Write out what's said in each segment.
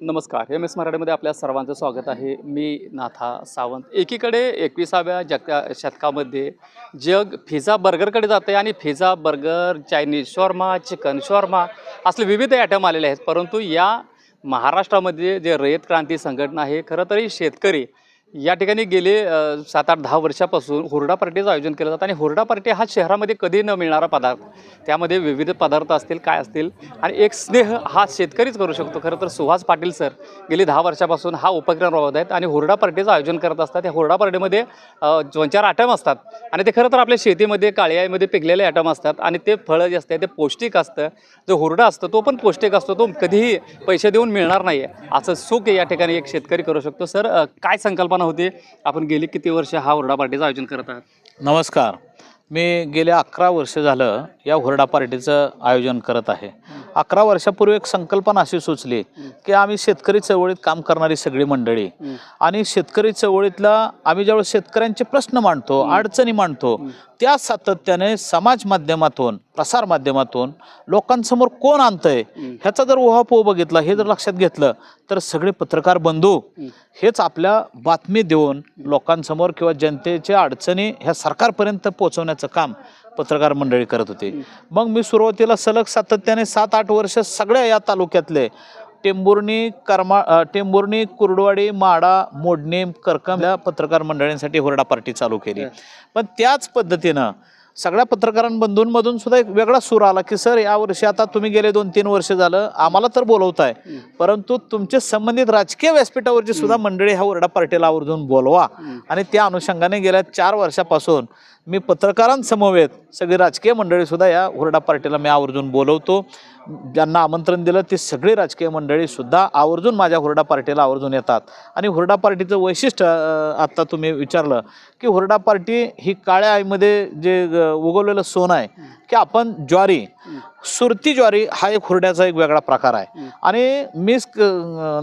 नमस्कार. M S मराठीमध्ये आपल्या सर्वांचं स्वागत आहे. मी नाथा सावंत. एकीकडे एकविसाव्या जग शतकामध्ये जग फिझा बर्गरकडे जाते आणि pizza burger Chinese shawarma chicken shawarma असले विविध ॲटम आलेले आहेत. परंतु या महाराष्ट्रामध्ये जे रयत क्रांती संघटना आहे खरं तरी शेतकरी या ठिकाणी गेले सात आठ दहा वर्षापासून हुरडा पार्टीचं आयोजन केलं जातं आणि हुरडा पार्टी हा शहरामध्ये कधी न मिळणारा पदार्थ. त्यामध्ये विविध पदार्थ असतील काय असतील आणि एक स्नेह हा शेतकरीच करू शकतो. खरं तर सुहास पाटील सर गेली दहा वर्षापासून हा उपक्रम राबवत आहेत आणि हुरडा पार्टीचं आयोजन करत असतात. त्या हुरडा पार्टीमध्ये दोन चार आयटम असतात आणि ते खरं तर आपल्या शेतीमध्ये काळ्यामध्ये पिकलेले आयटम असतात आणि ते फळं जे असते ते पौष्टिक असतं. जो हुरडा असतो तो पण पौष्टिक असतो. तो कधीही पैसे देऊन मिळणार नाही आहे असं सुख या ठिकाणी एक शेतकरी करू शकतो. सर काय संकल्पना होती आपण गेली किती वर्ष हा हुरडा पार्टीचं आयोजन करत आहात? नमस्कार. मी गेल्या अकरा वर्ष झालं या हुरडा पार्टीचं आयोजन करत आहे. अकरा वर्षापूर्वी एक संकल्पना अशी सुचली की आम्ही शेतकरी चळवळीत काम करणारी सगळी मंडळी आणि शेतकरी चळवळीतला आम्ही ज्यावेळेस शेतकऱ्यांचे प्रश्न मांडतो अडचणी मांडतो त्या सातत्याने समाज माध्यमातून प्रसार माध्यमातून लोकांसमोर कोण आणतंय ह्याचा जर उहापोह बघितला हे जर लक्षात घेतलं तर सगळे पत्रकार बंधू हेच आपल्या बातमी देऊन लोकांसमोर किंवा जनतेच्या अडचणी ह्या सरकारपर्यंत पोहोचवण्याचं काम पत्रकार मंडळी करत होती. मग मी सुरुवातीला सलग सातत्याने सात आठ वर्ष सगळ्या या तालुक्यातले टेंभुर्णी कर्मा अ, टेंभुर्णी कुर्डवाडी माडा मोडणी करकम या पत्रकार मंडळींसाठी हुरडा पार्टी चालू केली. पण त्याच पद्धतीनं सगळ्या पत्रकारांबंधूंमधून सुद्धा एक वेगळा सूर आला की सर यावर्षी आता तुम्ही गेले दोन तीन वर्ष झालं आम्हाला तर बोलवताय. परंतु तुमचे संबंधित राजकीय व्यासपीठावरची सुद्धा मंडळी ह्या हुरडा पार्टीला आवर्जून बोलवा. आणि त्या अनुषंगाने गेल्या चार वर्षापासून मी पत्रकारांसमवेत सगळी राजकीय मंडळी सुद्धा या हुरडा पार्टीला मी आवर्जून बोलवतो. ज्यांना आमंत्रण दिलं ती सगळी राजकीय मंडळीसुद्धा आवर्जून माझ्या हुरडा पार्टीला आवर्जून येतात. आणि हुरडा पार्टीचं वैशिष्ट्य आत्ता तुम्ही विचारलं की हुरडा पार्टी ही काळ्या आईमध्ये जे उगवलेलं सोनं आहे की आपण ज्वारी सुरती ज्वारी हा एक हुरड्याचा एक वेगळा प्रकार आहे. आणि मी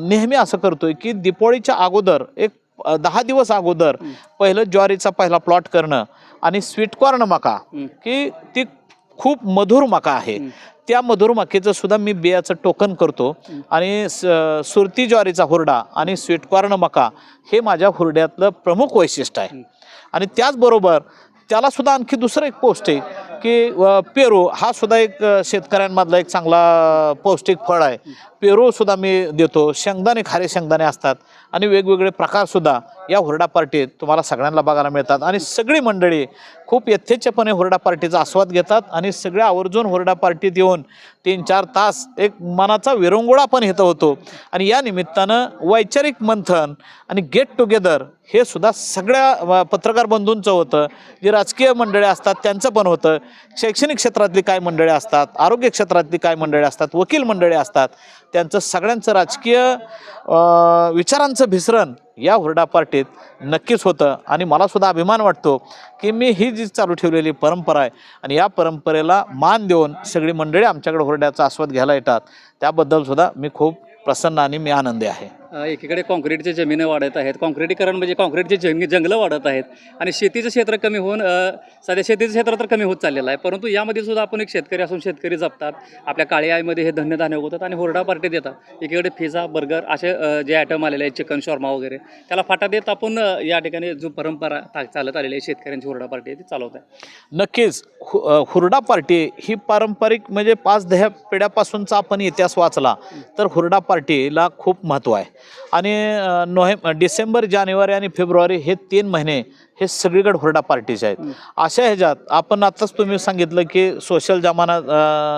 नेहमी असं करतोय की दिपोळीच्या अगोदर एक दहा दिवस अगोदर पहिलं ज्वारीचा पहिला प्लॉट करणं आणि स्वीटकॉर्न मका की ती खूप मधुर मका आहे. त्या मधुर मकेचं सुद्धा मी बियाचं टोकन करतो. आणि सुरती ज्वारीचा हुरडा आणि स्वीटकॉर्न मका हे माझ्या हुरड्यातलं प्रमुख वैशिष्ट्य आहे. आणि त्याचबरोबर त्याला सुद्धा आणखी दुसरं एक पौष्टिक की पेरू हा सुद्धा एक शेतकऱ्यांमधला एक चांगला पौष्टिक फळ आहे. पेरू सुद्धा मी देतो. शेंगदाणे खारे शेंगदाणे असतात. आणि वेगवेगळे प्रकारसुद्धा या हुरडा पार्टीत तुम्हाला सगळ्यांना बघायला मिळतात. आणि सगळी मंडळी खूप यथेच्छपणे हुरडा पार्टीचा आस्वाद घेतात. आणि सगळ्या आवर्जून हुरडा पार्टीत येऊन तीन चार तास एक मनाचा विरंगुळा पण इथं होतो. आणि या निमित्तानं वैचारिक मंथन आणि गेट टुगेदर हे सुद्धा सगळ्या पत्रकार बंधूंचं होतं. जे राजकीय मंडळी असतात त्यांचं पण होतं. शैक्षणिक क्षेत्रातली काय मंडळे असतात आरोग्य क्षेत्रातली काय मंडळे असतात वकील मंडळी असतात त्यांचं सगळ्यांचं राजकीय विचारांचं भिसरण या हुरडा पार्टीत नक्कीच होतं. आणि मला सुद्धा अभिमान वाटतो की मी ही जी चालू ठेवलेली परंपरा आहे आणि या परंपरेला मान देऊन सगळी मंडळी आमच्याकडे हुरड्याचा आस्वाद घ्यायला येतात त्याबद्दलसुद्धा मी खूप प्रसन्न आणि मी आनंदी आहे. एकीकडे कॉन्क्रीटचे जमिनं वाढत आहेत. कॉन्क्रीटीकरण म्हणजे कॉन्क्रीटची जंग जंगलं वाढत आहेत. आणि शेतीचं क्षेत्र कमी होऊन सध्या शेतीचं क्षेत्र तर कमी होत चाललेलं आहे. परंतु यामध्ये सुद्धा आपण एक शेतकरी असून शेतकरी जपतात. आपल्या काळ्या आईमध्ये हे धन्य धान्य होतात आणि हुरडा पार्टी देतात. एकीकडे पिझ्झा बर्गर असे जे आयटम आलेले आहेत चिकन शॉर्मा वगैरे त्याला फाटा देत आपण या ठिकाणी जो परंपरा ता- चालत आलेली आहे शेतकऱ्यांची हुरडा पार्टी आहे ती चालवत आहे. नक्कीच हु हुरडा पार्टी ही पारंपरिक म्हणजे पाच दहा पिढ्यापासूनचा आपण इतिहास वाचला तर हुरडा पार्टीला खूप महत्त्व आहे. आणि नोव्हेंबर डिसेंबर जानेवारी आणि फेब्रुवारी हे तीन महिने हे सगळीकडे हुरडा पार्टीचे आहेत. अशा ह्याच्यात आपण आताच तुम्ही सांगितलं की सोशल जमाना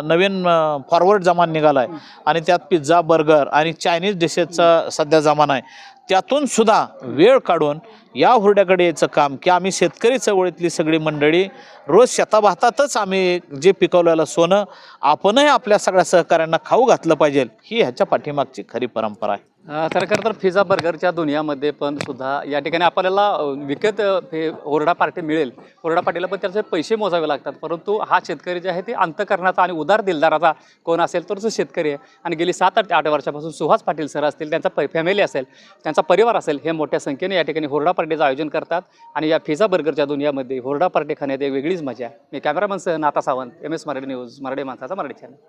नवीन फॉरवर्ड जमान निघाला आहे. आणि त्यात पिझ्झा बर्गर आणि चायनीज डिशेसचा सध्या जमाना आहे. त्यातून सुद्धा वेळ काढून या हुरड्याकडे यायचं काम की आम्ही शेतकरी चळवळीतली सगळी मंडळी रोज शेताभातातच आम्ही जे पिकवलेलं सोनं आपणही आपल्या सगळ्या सहकाऱ्यांना खाऊ घातलं पाहिजे. ही ह्याच्या पाठीमागची खरी परंपरा आहे. तर खरं तर फिझा बर्गरच्या दुनियामध्ये पण सुद्धा या ठिकाणी आपल्याला विकत हे हुरडा पार्टी मिळेल. हुरडा पार्टीला पण त्याचे पैसे मोजावे लागतात. परंतु हा शेतकरी जे आहे ते अंतकरणाचा आणि उदार दिलदाराचा कोण असेल तर तो शेतकरी आहे. आणि गेली सात आठ आठ वर्षापासून सुहास पाटील सर असतील त्यांचा प फॅमिली असेल त्यांचा परिवार असेल हे मोठ्या संख्येने या ठिकाणी हुरडा पार्टीचं आयोजन करतात. आणि या फिझा बर्गरच्या दुनियामध्ये हुरडा पार्टी खाण्यात एक वेगळीच मजा आहे. मी कॅमेरामन सह Nata Sawant M S Marathi news Marathi माणसाचा मराठी चॅनल